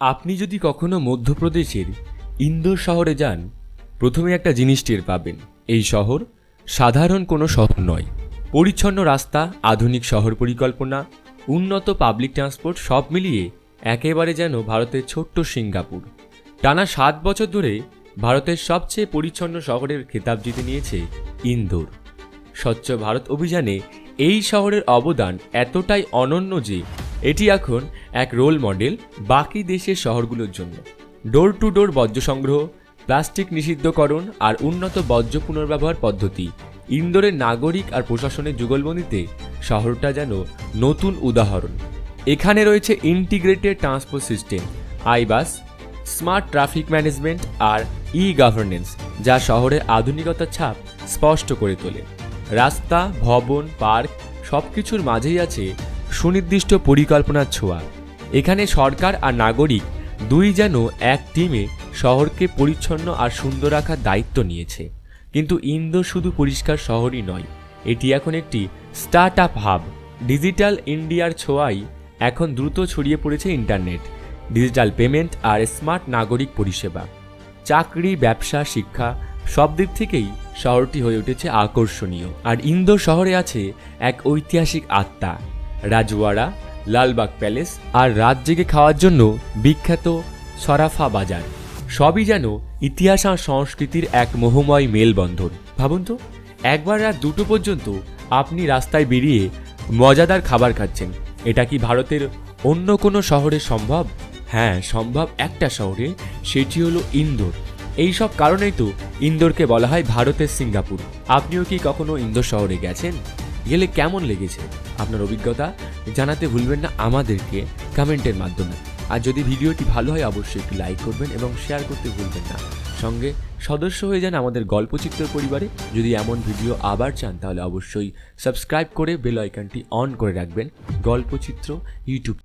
আপনি যদি কখনো মধ্যপ্রদেশের ইন্দোর শহরে যান, প্রথমে একটা জিনিস টের পাবেন। এই শহর সাধারণ কোনো শহর নয়। পরিচ্ছন্ন রাস্তা, আধুনিক শহর পরিকল্পনা, উন্নত পাবলিক ট্রান্সপোর্ট সব মিলিয়ে একেবারে যেন ভারতের ছোট্ট সিঙ্গাপুর। টানা সাত বছর ধরে ভারতের সবচেয়ে পরিচ্ছন্ন শহরের খেতাব জিতে নিয়েছে ইন্দোর। স্বচ্ছ ভারত অভিযানে এই শহরের অবদান এতটাই অনন্য যে এটি এখন এক রোল মডেল বাকি দেশের শহরগুলোর জন্য। ডোর টু ডোর বর্জ্য সংগ্রহ, প্লাস্টিক নিষিদ্ধকরণ আর উন্নত বর্জ্য পুনর্ব্যবহার পদ্ধতি ইন্দোরের নাগরিক আর প্রশাসনের যুগলবন্দিতে শহরটা যেন নতুন উদাহরণ। এখানে রয়েছে integrated transport system iBus smart traffic management আর ই গভর্নেন্স যা শহরের আধুনিকতার ছাপ স্পষ্ট করে তোলে। রাস্তা, ভবন, পার্ক সব কিছুর মাঝেই আছে সুনির্দিষ্ট পরিকল্পনার ছোঁয়া। এখানে সরকার আর নাগরিক দুই যেন এক টিমে শহরকে পরিচ্ছন্ন আর সুন্দর রাখার দায়িত্ব নিয়েছে। কিন্তু ইন্দোর শুধু পরিষ্কার শহরই নয়, এটি এখন একটি স্টার্ট আপ হাব। ডিজিটাল ইন্ডিয়ার ছোঁয়াই এখন দ্রুত ছড়িয়ে পড়েছে ইন্টারনেট, ডিজিটাল পেমেন্ট আর স্মার্ট নাগরিক পরিষেবা। চাকরি, ব্যবসা, শিক্ষা সব দিক থেকেই শহরটি হয়ে উঠেছে আকর্ষণীয়। আর ইন্দোর শহরে আছে এক ঐতিহাসিক আত্মা। রাজওয়াড়া, লালবাগ প্যালেস আর রাত জেগে খাওয়ার জন্য বিখ্যাত সরাফা বাজার। সবই যেন ইতিহাস আর সংস্কৃতির এক মোহময় মেলবন্ধন। ভাবুন তো, একবার রাত দুটো পর্যন্ত আপনি রাস্তায় বেরিয়ে মজাদার খাবার খাচ্ছেন। এটা কি ভারতের অন্য কোনো শহরে সম্ভব? হ্যাঁ সম্ভব একটা শহরে, সেটি হলো ইন্দোর। এই সব কারণেই তো ইন্দোরকে বলা হয় ভারতের সিঙ্গাপুর। আপনিও কি কখনো ইন্দোর শহরে গেছেন? গেলে কেমন লেগেছে আপনার অভিজ্ঞতা জানাতে ভুলবেন না আমাদেরকে কমেন্টের মাধ্যমে। আর যদি ভিডিওটি ভালো হয়, অবশ্যই একটি লাইক করবেন এবং শেয়ার করতে ভুলবেন না। সঙ্গে সদস্য হয়ে যান আমাদের গল্পচিত্র পরিবারে। যদি এমন ভিডিও আবার চান, তাহলে অবশ্যই সাবস্ক্রাইব করে বেল আইকনটি অন করে রাখবেন। গল্পচিত্র ইউটিউব